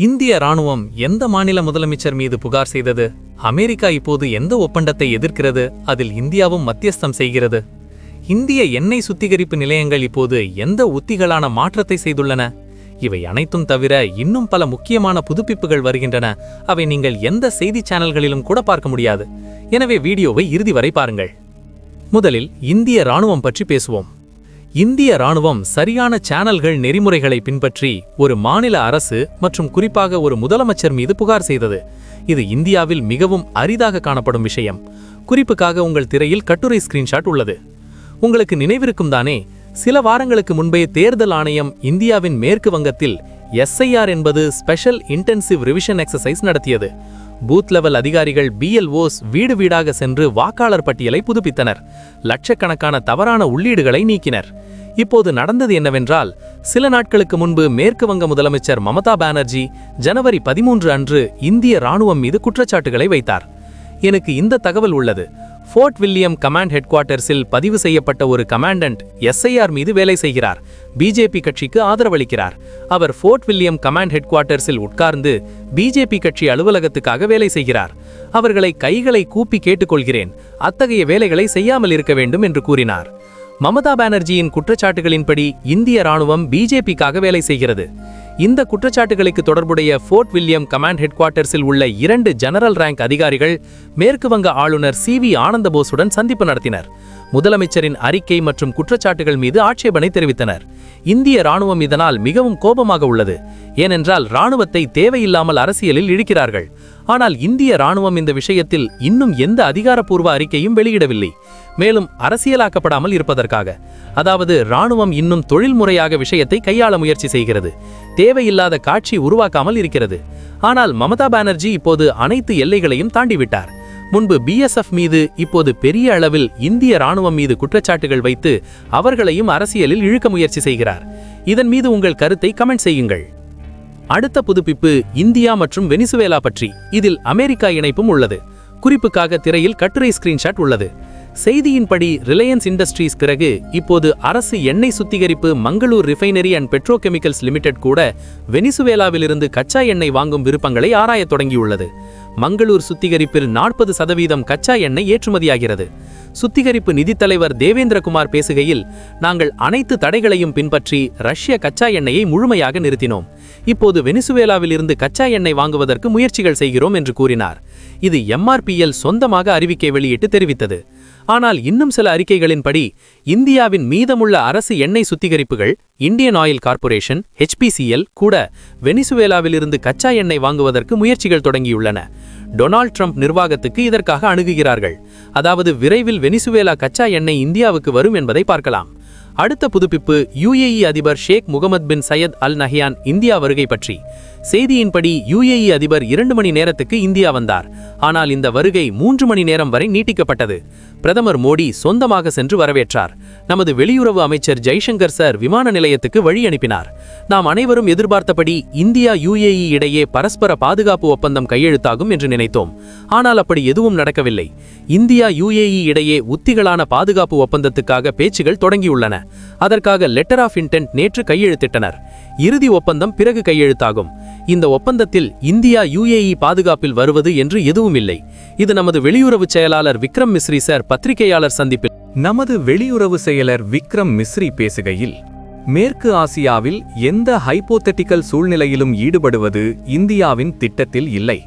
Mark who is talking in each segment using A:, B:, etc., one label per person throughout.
A: இந்திய ராணுவம் எந்த மாநில முதலமைச்சர் மீது புகார் செய்தது? அமெரிக்கா இப்போது எந்த ஒப்பந்தத்தை எதிர்க்கிறது? அதில் இந்தியாவும் மத்தியஸ்தம் செய்கிறது. இந்திய எண்ணெய் சுத்திகரிப்பு நிலையங்கள் இப்போது எந்த உத்திகளான மாற்றத்தை செய்துள்ளன? இவை அனைத்தும் தவிர இன்னும் பல முக்கியமான புதுப்பிப்புகள் வருகின்றன. அவை நீங்கள் எந்த செய்தி சேனல்களிலும் கூட பார்க்க முடியாது. எனவே வீடியோவை இறுதி வரை பாருங்கள். முதலில் இந்திய ராணுவம் பற்றி பேசுவோம். இந்திய ராணுவம் சரியான சேனல்கள் நெறிமுறைகளை பின்பற்றி ஒரு மாநில அரசு மற்றும் குறிப்பாக ஒரு முதலமைச்சர் மீது புகார் செய்தது. இது இந்தியாவில் மிகவும் அரிதாக காணப்படும் விஷயம். குறிப்புக்காக உங்கள் திரையில் கட்டுரை ஸ்கிரீன்ஷாட் உள்ளது. உங்களுக்கு நினைவிருக்கும் தானே சில வாரங்களுக்கு முன்பே தேர்தல் ஆணையம் இந்தியாவின் மேற்கு வங்கத்தில் எஸ்ஐஆர் என்பது ஸ்பெஷல் இன்டென்சிவ் ரிவிஷன் எக்ஸசைஸ் நடத்தியது. பூத் லெவல் அதிகாரிகள் பிஎல்ஓஸ் வீடு வீடாக சென்று வாக்காளர் பட்டியலை புதுப்பித்தனர். லட்சக்கணக்கான தவறான உள்ளீடுகளை நீக்கினர். இப்போது நடந்தது என்னவென்றால் சில நாட்களுக்கு முன்பு மேற்கு வங்க முதலமைச்சர் மமதா பானர்ஜி ஜனவரி பதிமூன்று அன்று இந்திய ராணுவம் மீது குற்றச்சாட்டுகளை வைத்தார். எனக்கு இந்த தகவல் உள்ளது. ஃபோர்ட் வில்லியம் கமாண்ட் ஹெட் குவார்ட்டர்ஸில் பதிவு செய்யப்பட்ட ஒரு கமாண்டன்ட் எஸ்ஐஆர் மீது வேலை செய்கிறார். பிஜேபி கட்சிக்கு ஆதரவளிக்கிறார். அவர் ஃபோர்ட் வில்லியம் கமாண்ட் ஹெட் குவார்ட்டர்ஸில் உட்கார்ந்து பிஜேபி கட்சி அலுவலகத்துக்காக வேலை செய்கிறார். அவர்களை கைகளை கூப்பி கேட்டுக்கொள்கிறேன். அத்தகைய வேலைகளை செய்யாமல் இருக்க வேண்டும் என்று கூறினார். மமதா பானர்ஜியின் குற்றச்சாட்டுகளின்படி இந்திய ராணுவம் பிஜேபிக்காக வேலை செய்கிறது. இந்த குற்றச்சாட்டுகளுக்கு தொடர்புடைய ஃபோர்ட் வில்லியம் கமாண்ட் ஹெட் குவார்ட்டர்ஸில் உள்ள இரண்டு ஜெனரல் ரேங்க் அதிகாரிகள் மேற்கு வங்க ஆளுநர் சி வி ஆனந்தபோஸுடன் சந்திப்பு நடத்தினர். முதலமைச்சரின் அறிக்கை மற்றும் குற்றச்சாட்டுகள் மீது ஆட்சேபனை தெரிவித்தனர். இந்திய ராணுவம் இதனால் மிகவும் கோபமாக உள்ளது. ஏனென்றால் ராணுவத்தை தேவையில்லாமல் அரசியலில் இழுக்கிறார்கள் ஆனால் இந்திய ராணுவம் இந்த விஷயத்தில் இன்னும் எந்த அதிகாரப்பூர்வ அறிக்கையும் வெளியிடவில்லை. மேலும் அரசியலாக்கப்படாமல் இருப்பதற்காக. அதாவது ராணுவம் இன்னும் தொழில்முறையாக விஷயத்தை கையாள முயற்சி செய்கிறது. தேவையில்லாத காட்சி உருவாக்காமல் இருக்கிறது. ஆனால் மமதா பானர்ஜி இப்போது அனைத்து எல்லைகளையும் தாண்டிவிட்டார். முன்பு பிஎஸ்எஃப் மீது இப்போது பெரிய அளவில் இந்திய ராணுவம் மீது குற்றச்சாட்டுகள் வைத்து அவர்களையும் அரசியலில் இழுக்க முயற்சி செய்கிறார். இதன் மீது உங்கள் கருத்தை கமெண்ட் செய்யுங்கள். அடுத்த புதுப்பிப்பு இந்தியா மற்றும் வெனிசுவேலா பற்றி. இதில் அமெரிக்கா இணைப்பும் உள்ளது. குறிப்புக்காக திரையில் கட்டுரை ஸ்கிரீன்ஷாட் உள்ளது. செய்தியின்படி ரிலையன்ஸ் இண்டஸ்ட்ரீஸ் பிறகு இப்போது அரசு எண்ணெய் சுத்திகரிப்பு Mangalore refinery and petrochemicals limited கூட வெனிசுவேலாவிலிருந்து கச்சா எண்ணெய் வாங்கும் விருப்பங்களை ஆராயத் தொடங்கியுள்ளது. மங்களூர் சுத்திகரிப்பில் நாற்பது சதவீதம் கச்சா எண்ணெய் ஏற்றுமதியாகிறது. சுத்திகரிப்பு நிதித் தலைவர் தேவேந்திரகுமார் பேசுகையில் நாங்கள் அனைத்து தடைகளையும் பின்பற்றி ரஷ்ய கச்சா எண்ணெயை முழுமையாக நிறுத்தினோம். இப்போது வெனிசுவேலாவில் இருந்து கச்சா எண்ணெய் வாங்குவதற்கு முயற்சிகள் செய்கிறோம் என்று கூறினார். இது எம்ஆர்பிஎல் சொந்தமாக அறிவிக்கை வெளியிட்டு தெரிவித்தது. ஆனால் இன்னும் சில அறிக்கைகளின்படி இந்தியாவின் மீதமுள்ள அரசு எண்ணெய் சுத்திகரிப்புகள் இந்தியன் ஆயில் கார்ப்பரேஷன் ஹெச்பிசிஎல் கூட வெனிசுவேலாவிலிருந்து கச்சா எண்ணெய் வாங்குவதற்கு முயற்சிகள் தொடங்கியுள்ளன. டொனால்ட் ட்ரம்ப் நிர்வாகத்துக்கு இதற்காக அணுகுகிறார்கள். அதாவது விரைவில் வெனிசுவேலா கச்சா எண்ணெய் இந்தியாவுக்கு வரும் என்பதை பார்க்கலாம். அடுத்த புதுப்பிப்பு யுஏஇ அதிபர் Sheikh Mohamed bin Zayed Al Nahyan India வருகை பற்றி. செய்தியின்படி யுஏஇ அதிபர் இரண்டு மணி நேரத்துக்கு இந்தியா வந்தார். ஆனால் இந்த வருகை மூன்று மணி நேரம் வரை நீட்டிக்கப்பட்டது. பிரதமர் மோடி சொந்தமாக சென்று வரவேற்றார். நமது வெளியுறவு அமைச்சர் ஜெய்சங்கர் சார் விமான நிலையத்துக்கு வழி அனுப்பினார். நாம் அனைவரும் எதிர்பார்த்தபடி இந்தியா யுஏஇ இடையே பரஸ்பர பாதுகாப்பு ஒப்பந்தம் கையெழுத்தாகும் என்று நினைத்தோம். ஆனால் அப்படி எதுவும் நடக்கவில்லை. இந்தியா யுஏஇ இடையே உத்திகளான பாதுகாப்பு ஒப்பந்தத்துக்காக பேச்சுகள் தொடங்கியுள்ளன. அதற்காக லெட்டர் ஆஃப் இன்டென்ட் நேற்று கையெழுத்திட்டனர். இறுதி ஒப்பந்தம் பிறகு கையெழுத்தாகும். இந்த ஒப்பந்தத்தில் இந்தியா யுஏஇ பாதுகாப்பில் வருவது என்று எதுவும் இல்லை இது நமது வெளியுறவு செயலாளர் விக்ரம் மிஸ்ரி சார் பத்திரிகையாளர் சந்திப்பில்.
B: நமது வெளியுறவு செயலர் விக்ரம் மிஸ்ரி பேசுகையில் மேற்கு ஆசியாவில் எந்த ஹைப்போதெட்டிக்கல் சூழ்நிலையிலும் ஈடுபடுவது இந்தியாவின் திட்டத்தில் இல்லை.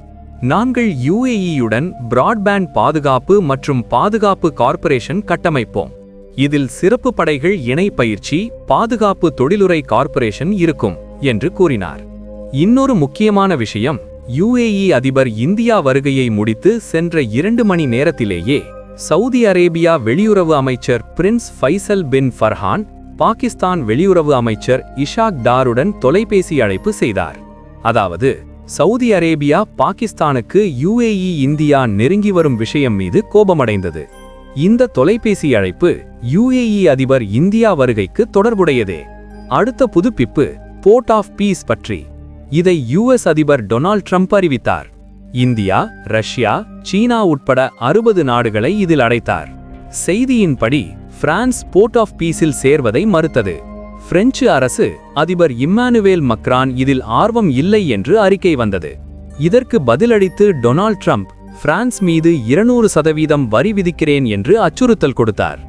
B: நாங்கள் யுஏஇயுடன் பிராட்பேண்ட் பாதுகாப்பு மற்றும் பாதுகாப்பு கார்ப்பரேஷன் கட்டமைப்போம். இதில் சிறப்பு படைகள் இணை பயிற்சி பாதுகாப்பு தொழிலுறை கார்ப்பரேஷன் இருக்கும் என்று கூறினார். இன்னொரு முக்கியமான விஷயம் யுஏஇ அதிபர் இந்தியா வருகையை முடித்து சென்ற இரண்டு மணி நேரத்திலேயே சவுதி அரேபியா வெளியுறவு அமைச்சர் Prince Faisal bin Farhan Pakistan வெளியுறவு அமைச்சர் இஷாக் டாருடன் தொலைபேசி அழைப்பு செய்தார். அதாவது சவுதி அரேபியா பாகிஸ்தானுக்கு யுஏஇ இந்தியா நெருங்கி வரும் விஷயம் மீது கோபமடைந்தது. இந்த தொலைபேசி அழைப்பு யுஏஇ அதிபர் இந்தியா வருகைக்கு தொடர்புடையதே. அடுத்த புதுப்பிப்பு போர்ட் ஆஃப் பீஸ் பற்றி. இதை யுஎஸ் அதிபர் டொனால்ட் ட்ரம்ப் அறிவித்தார். இந்தியா ரஷ்யா சீனா உட்பட அறுபது நாடுகளை இதில் அடைத்தார். செய்தியின்படி பிரான்ஸ் போர்ட் ஆஃப் பீஸில் சேர்வதை மறுத்தது. பிரெஞ்சு அரசு அதிபர் இம்மானுவேல் மக்ரான் இதில் ஆர்வம் இல்லை என்று அறிக்கை வந்தது. இதற்கு பதிலளித்து டொனால்ட் ட்ரம்ப் பிரான்ஸ் மீது இருநூறு சதவீதம் வரி விதிக்கிறேன் என்று அச்சுறுத்தல் கொடுத்தார்.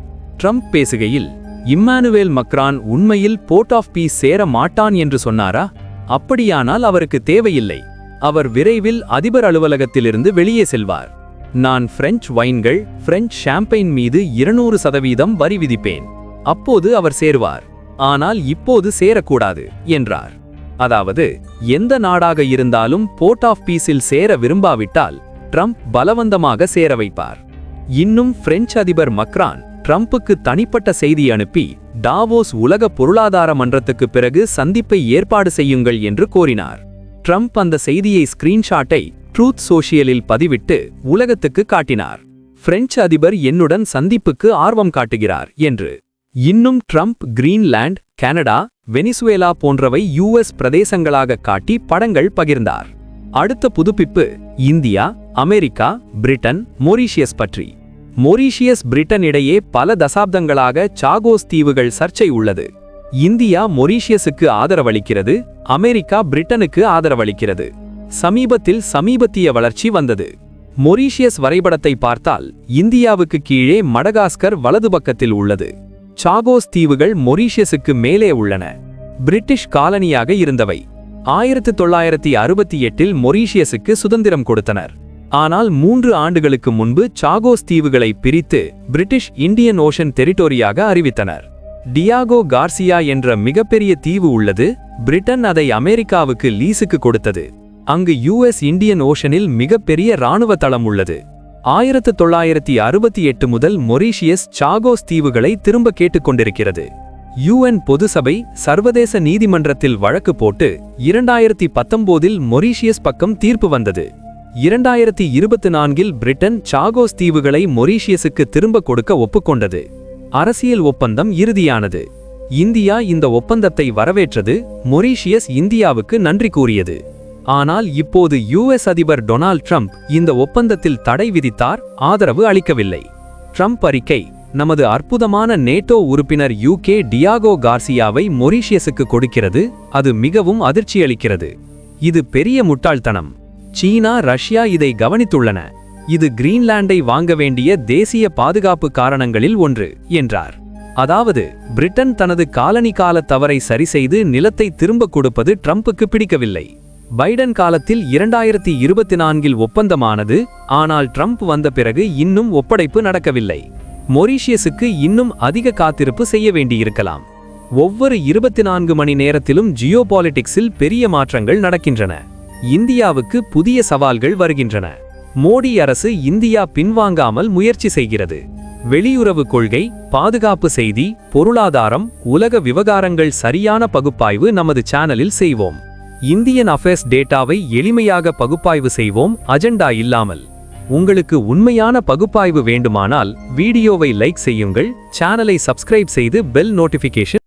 B: ட்ரம்ப் பேசுகையில் இம்மானுவேல் மக்ரான் உண்மையில் போர்ட் ஆஃப் பீஸ் சேர மாட்டான் என்று சொன்னாரா? அப்படியானால் அவருக்கு தேவையில்லை. அவர் விரைவில் அதிபர் அலுவலகத்திலிருந்து வெளியே செல்வார். நான் பிரெஞ்சு வைன்கள் பிரெஞ்சு ஷாம்பெயின் மீது இருநூறு சதவீதம் வரி விதிப்பேன். அப்போது அவர் சேருவார். ஆனால் இப்போது சேரக்கூடாது என்றார். அதாவது எந்த நாடாக இருந்தாலும் போர்ட் ஆஃப் பீஸில் சேர விரும்பாவிட்டால் ட்ரம்ப் பலவந்தமாக சேர வைப்பார். இன்னும் பிரெஞ்சு அதிபர் மக்ரான் ட்ரம்புக்கு தனிப்பட்ட செய்தி அனுப்பி டாவோஸ் உலக பொருளாதார மன்றத்துக்கு பிறகு சந்திப்பை ஏற்பாடு செய்யுங்கள் என்று கோரினார். ட்ரம்ப் அந்த செய்தியை ஸ்கிரீன்ஷாட்டை ட்ரூத் சோஷியலில் பதிவிட்டு உலகத்துக்கு காட்டினார். பிரெஞ்சு அதிபர் என்னுடன் சந்திப்புக்கு ஆர்வம் காட்டுகிறார் என்று. இன்னும் ட்ரம்ப் கிரீன்லாண்ட் கனடா வெனிசுவேலா போன்றவை யுஎஸ் பிரதேசங்களாக காட்டி படங்கள் பகிர்ந்தார். அடுத்த புதுப்பிப்பு இந்தியா அமெரிக்கா பிரிட்டன் மொரீஷியஸ் பற்றி. மொரீஷியஸ் பிரிட்டன் இடையே பல தசாப்தங்களாக சாகோஸ் தீவுகள் சர்ச்சை உள்ளது. இந்தியா மொரீஷியஸுக்கு ஆதரவளிக்கிறது அமெரிக்கா பிரிட்டனுக்கு ஆதரவளிக்கிறது. சமீபத்தில் சமீபத்திய வளர்ச்சி வந்தது. மொரீஷியஸ் வரைபடத்தை பார்த்தால் இந்தியாவுக்கு கீழே மடகாஸ்கர் வலது பக்கத்தில் உள்ளது. சாகோஸ் தீவுகள் மொரீஷியஸுக்கு மேலே உள்ளன. பிரிட்டிஷ் காலனியாக இருந்தவை. ஆயிரத்து தொள்ளாயிரத்தி அறுபத்தி எட்டில் மொரீஷியஸுக்கு சுதந்திரம் கொடுத்தனர். ஆனால் மூன்று ஆண்டுகளுக்கு முன்பு சாகோஸ் தீவுகளை பிரித்து பிரிட்டிஷ் இந்தியன் ஓஷன் டெரிட்டோரியாக அறிவித்தனர். டியாகோ கார்சியா என்ற மிகப்பெரிய தீவு உள்ளது பிரிட்டன் அதை அமெரிக்காவுக்கு லீஸுக்கு கொடுத்தது. அங்கு யுஎஸ் இந்தியன் ஓஷனில் மிகப்பெரிய இராணுவ தளம் உள்ளது. ஆயிரத்து தொள்ளாயிரத்தி அறுபத்தி எட்டு முதல் மொரீஷியஸ் சாகோஸ் தீவுகளை திரும்ப கேட்டுக்கொண்டிருக்கிறது யுஎன் பொதுசபை சர்வதேச நீதிமன்றத்தில் வழக்கு போட்டு இரண்டாயிரத்தி பத்தொன்போதில் மொரீஷியஸ் பக்கம் தீர்ப்பு வந்தது. இரண்டாயிரத்தி இருபத்தி நான்கில் பிரிட்டன் சாகோஸ் தீவுகளை மொரீஷியஸுக்கு திரும்ப கொடுக்க ஒப்புக்கொண்டது. அரசியல் ஒப்பந்தம் இறுதியானது. இந்தியா இந்த ஒப்பந்தத்தை வரவேற்றது மொரீஷியஸ் இந்தியாவுக்கு நன்றி கூறியது. ஆனால் இப்போது யுஎஸ் அதிபர் டொனால்ட் ட்ரம்ப் இந்த ஒப்பந்தத்தில் தடை விதித்தார் ஆதரவு அளிக்கவில்லை. ட்ரம்ப் அறிக்கை நமது அற்புதமான நேட்டோ உறுப்பினர் யூகே டியாகோ கார்சியாவை மொரீஷியஸுக்கு கொடுக்கிறது அது மிகவும் அதிர்ச்சியளிக்கிறது. இது பெரிய முட்டாள்தனம். சீனா ரஷ்யா இதை கவனித்துள்ளன. இது கிரீன்லாண்டை வாங்க வேண்டிய தேசிய பாதுகாப்பு காரணங்களில் ஒன்று என்றார். அதாவது பிரிட்டன் தனது காலனி கால தவறை சரிசெய்து நிலத்தை திரும்பக் கொடுப்பது ட்ரம்புக்கு பிடிக்கவில்லை. பைடன் காலத்தில் இரண்டாயிரத்தி இருபத்தி நான்கில் ஒப்பந்தமானது ஆனால் ட்ரம்ப் வந்த பிறகு இன்னும் ஒப்படைப்பு நடக்கவில்லை. மொரீஷியஸுக்கு இன்னும் அதிக காத்திருப்பு செய்ய வேண்டியிருக்கலாம். ஒவ்வொரு இருபத்தி நான்கு மணி நேரத்திலும் ஜியோபாலிட்டிக்ஸில் பெரிய மாற்றங்கள் நடக்கின்றன. இந்தியாவுக்கு புதிய சவால்கள் வருகின்றன. மோடி அரசு இந்தியா பின்வாங்காமல் முயற்சி செய்கிறது. வெளியுறவு கொள்கை பாதுகாப்பு செய்தி பொருளாதாரம் உலக விவகாரங்கள் சரியான பகுப்பாய்வு நமது சேனலில் செய்வோம். இந்தியன் அஃபேர்ஸ் டேட்டாவை எளிமையாக பகுப்பாய்வு செய்வோம் அஜெண்டா இல்லாமல். உங்களுக்கு உண்மையான பகுப்பாய்வு வேண்டுமானால் வீடியோவை லைக் செய்யுங்கள் சேனலை சப்ஸ்கிரைப் செய்து பெல் நோட்டிஃபிகேஷன்